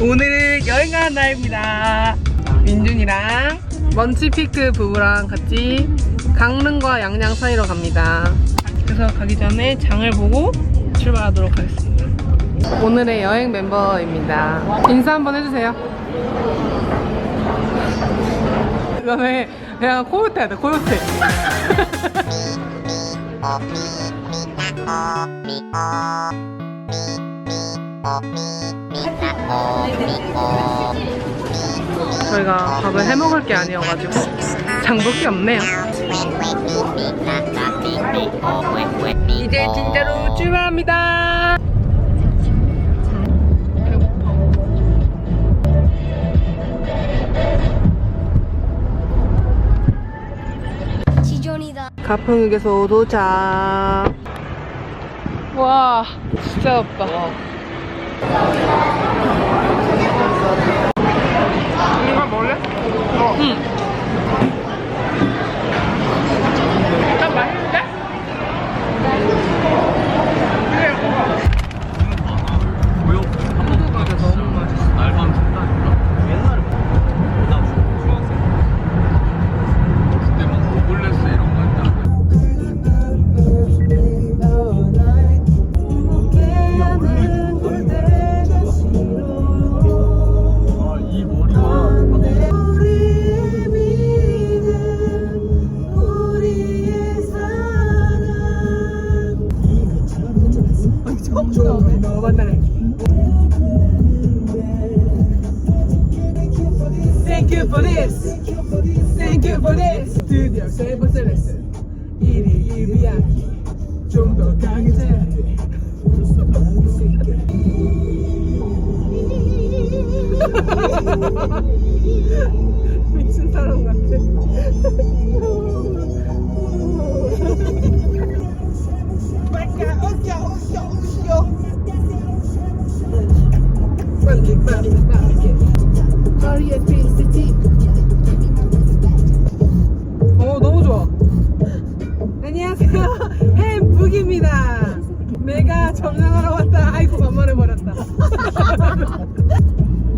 오늘은 여행 가는 날입니다. 민준이랑 먼치피크 부부랑 같이 강릉과 양양 사이로 갑니다. 그래서 가기 전에 장을 보고 출발하도록 하겠습니다. 오늘의 여행 멤버입니다. 인사 한번 해주세요. 그다음에 그냥 코요태 돼, 코요태. 저희가 밥을 해 먹을 게 아니어가지고 장볼 게 없네요. 이제 진짜로 출발합니다. 가평휴게소 도착. 와, 진짜 덥다. 이거 먹을래? 응. 미친 사람 같아. 빨리 빨리 빨리. 어 너무 좋아. 안녕하세요. 햄북입니다. 내가 점령하러 왔다. 아이고 반말해 버렸다.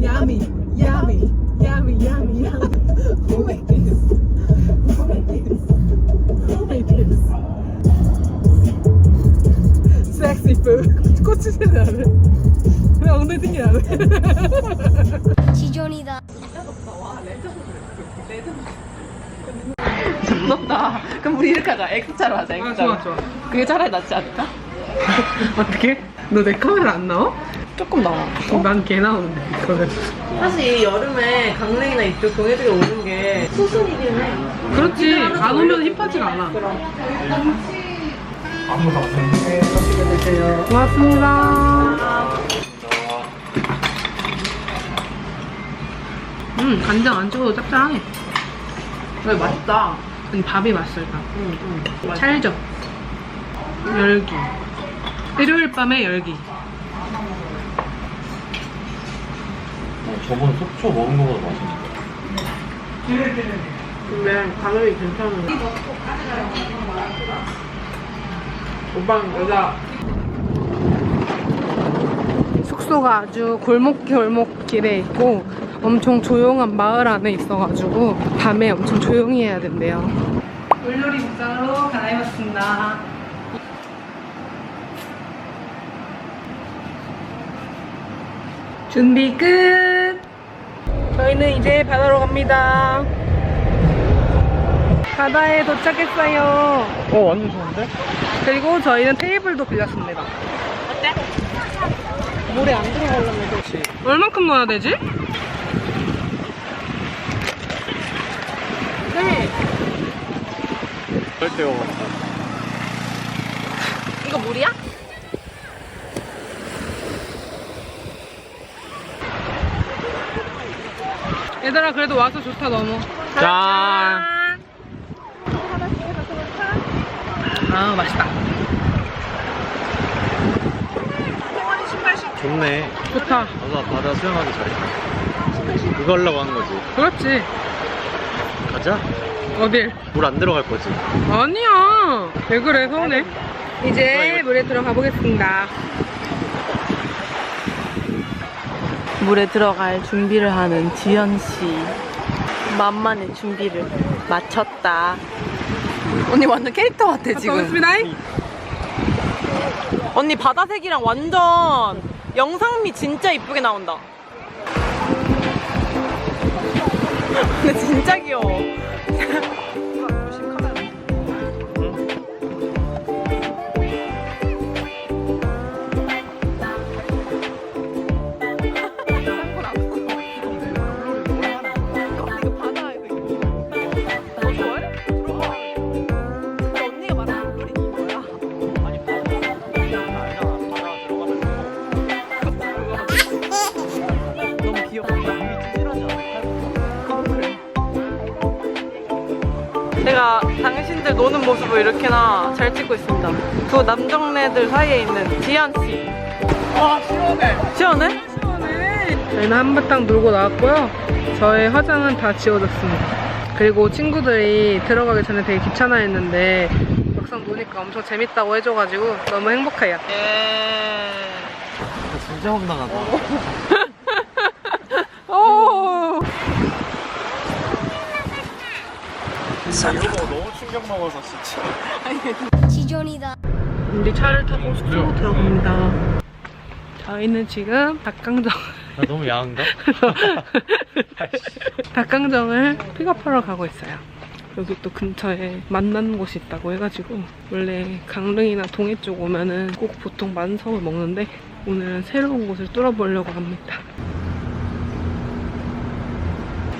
야미, 야미, 야미, 야미, 야미. Who made this? Who made this? Who made this? Sexy food. 꽂히지 않아. 그냥 엉덩이 튕기 나네. 지존이다. 덥다. 그럼 우리 이렇게 하자. X자로 하자. 아, X자로. 좋아, 좋아. 그게 차라리 낫지 않을까? 어떻게? 너 내 카메라 안 나와? 조금 나와. 어, 난개 나오는데 그거는. 사실 여름에 강릉이나 이쪽 동해쪽에 오는 게 수순이긴 해. 그렇지 안 오면 힙하지가 않아. 고맙습니다. 음 간장 안 찍어도 짭짤하네. 왜 맛있다. 아니 밥이 맛있어 일단. 응, 응. 찰져. 열기. 일요일 밤에 열기. 저번 속초 먹은 거보다 맛있는데. 근데 가격이 괜찮은 오빠는 여자 숙소가 아주 골목 골목 길에 있고 엄청 조용한 마을 안에 있어가지고 밤에 엄청 조용히 해야 된대요. 물놀이 복장으로 갈아입었습니다. 준비 끝. 저희는 이제 바다로 갑니다. 바다에 도착했어요. 어, 완전 좋은데? 그리고 저희는 테이블도 빌렸습니다. 어때? 물에 안 들어가려면 그렇지. 얼만큼 넣어야 되지? 네. 절대요. 이거 물이야? 얘들아 그래도 와서 좋다 너무. 짠! 아 맛있다. 좋네. 좋다. 맞아, 바다 수영하기 잘해. 그거 하려고 하는 거지. 그렇지. 가자. 어딜? 물 안 들어갈 거지. 아니야. 왜 그래 서운해? 이제 물에 들어가 보겠습니다. 물에 들어갈 준비를 하는 지연 씨. 만만의 준비를 마쳤다. 언니 완전 캐릭터 같아 지금. 언니 바다색이랑 완전 영상미 진짜 이쁘게 나온다. 근데 진짜 귀여워. 모습을 이렇게나 잘 찍고 있습니다. 두 남정네들 사이에 있는 지연 씨. 와 시원해. 시원해? 시원해. 저희는 한바탕 놀고 나왔고요. 저의 화장은 다 지워졌습니다. 그리고 친구들이 들어가기 전에 되게 귀찮아했는데 막상 노니까 엄청 재밌다고 해줘가지고 너무 행복해요. 예. 진짜 황당하다. 이거 너무 충격 먹어서 진짜. 지존이다. 우리 차를 타고 숙소로 들어갑니다. 저희는 지금 닭강정 나 너무 야한가? 닭강정을 픽업하러 가고 있어요. 여기 또 근처에 만난 곳이 있다고 해가지고 원래 강릉이나 동해 쪽 오면은 꼭 보통 만석을 먹는데 오늘은 새로운 곳을 뚫어보려고 합니다.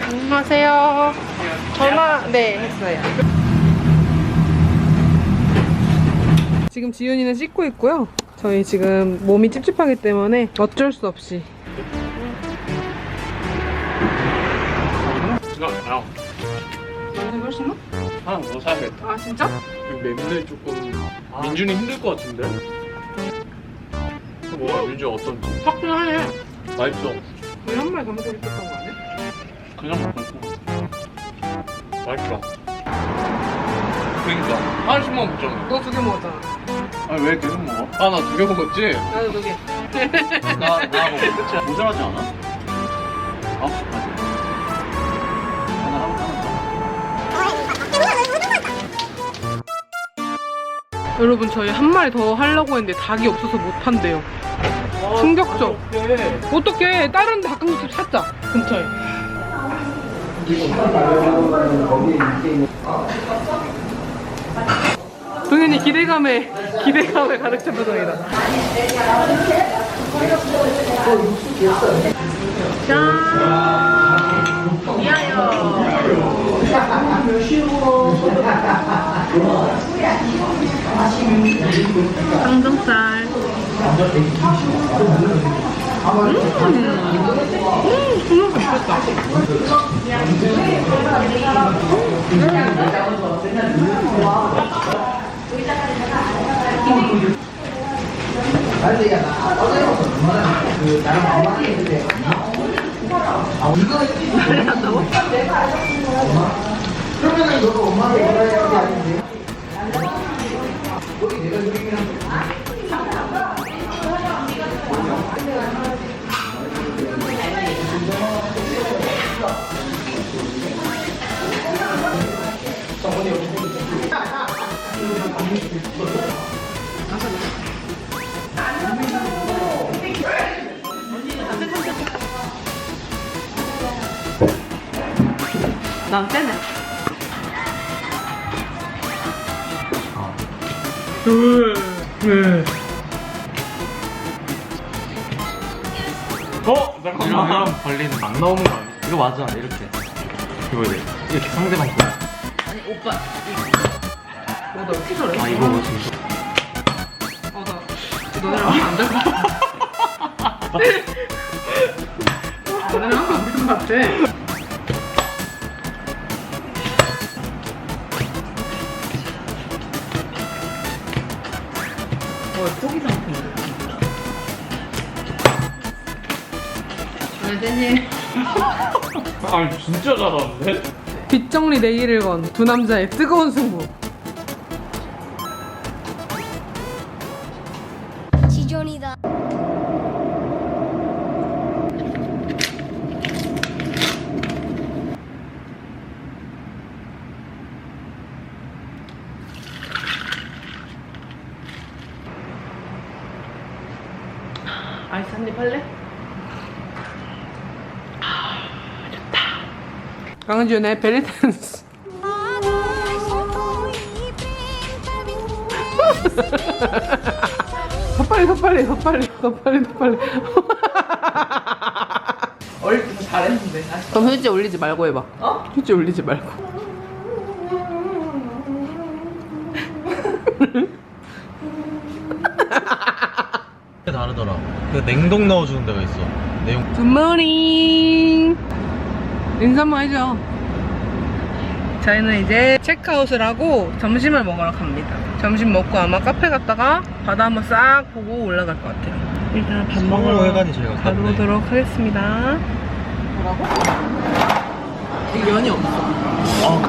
안녕하세요. 전화 네 했어요. 지금 지윤이는 씻고 있고요. 저희 지금 몸이 찝찝하기 때문에 어쩔 수 없이 이거? 하나 더 사야겠다. 아 진짜? 맵네 조금. 민준이 힘들 것 같은데. 그 뭐야 민준 어떤지. 화끈하네. 맛있어. 우리 한 마리 더 먹고 싶었던 거? 그냥 먹고. 맛있어. 그러니까 하나씩만 먹잖아. 너 두 개 먹었잖아. 아니 왜 계속 먹어? 아 나 두 개 먹었지? 나도 두 개. 나, 나 먹고 끝이야. 모자라지 않아? 아홉 시까지. 하나 하고 하나 여러분 저희 한 마리 더 하려고 했는데 닭이 없어서 못 한대요. 더. 충격적. 네. 어떻게 다른 닭강정집 찾자 근처에. 동현이 기대감에 기대감에 가득 찬 표정이다. 짠. 강정살. 음, 정말 맛있겠다. 난 세네. 어? 잠깐만. 벌리는 막 나오는 거 아니야? 이거 맞아, 이렇게. 이거 돼. 이렇게 상대방 거. 아니 오빠. 너나 이렇게 잘해? 아, 이거 뭐 진짜. 어, 나 너네랑 하면 안될 것 같아. 너네랑 하면 안될 것 같아. 고기 상품이야. 왜 되니? 아니, 진짜 잘하는데? 빗정리 내기를 건두 남자의 뜨거운 승부. 강준의 벨리댄스. 더 빨리 더 빨리 더 빨리 더 빨리 더 빨리. 어릴 때 잘했는데. 아쉽다. 그럼 휴지 올리지 말고 해봐. 어? 휴지 올리지 말고. 다르더라. 그 냉동 넣어주는 데가 있어. 내용. 굿모닝 인사 한번 해줘 저희는 이제 체크아웃을 하고 점심을 먹으러 갑니다 점심 먹고 아마 카페 갔다가 바다 한번 싹 보고 올라갈 것 같아요 일단 밥 먹으러 제일 가깝네. 가보도록 하겠습니다 뭐라고? 이 면이 없어. 아,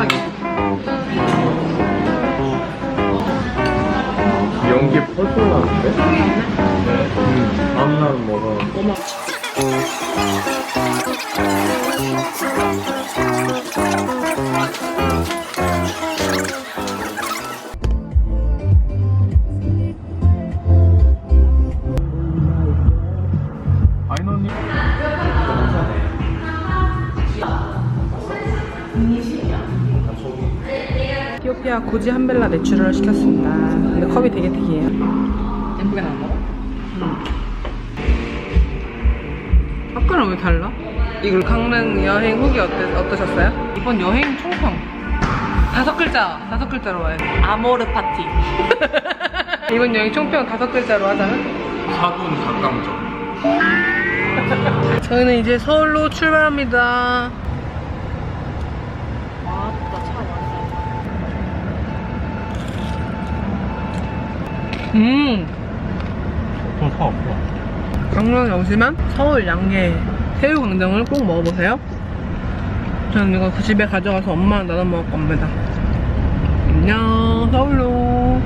에티오피아 고지 한벨라 내추럴을 시켰습니다 근데 컵이 되게 특이해요 예쁘게 나온다고? 아까랑 왜 달라? 이걸 강릉 여행 후기 어때, 어떠셨어요? 이번 여행 총평 다섯 글자 다섯 글자로 와요 아모르 파티. 이번 여행 총평 다섯 글자로 하자면? 사군 닭강정. 저희는 이제 서울로 출발합니다 와나 차 왔어. 음. 좀파 없어. 강릉에 오시면 서울 양계 새우강정을 꼭 먹어보세요. 저는 이거 그 집에 가져가서 엄마랑 나눠 먹을 겁니다. 안녕 서울로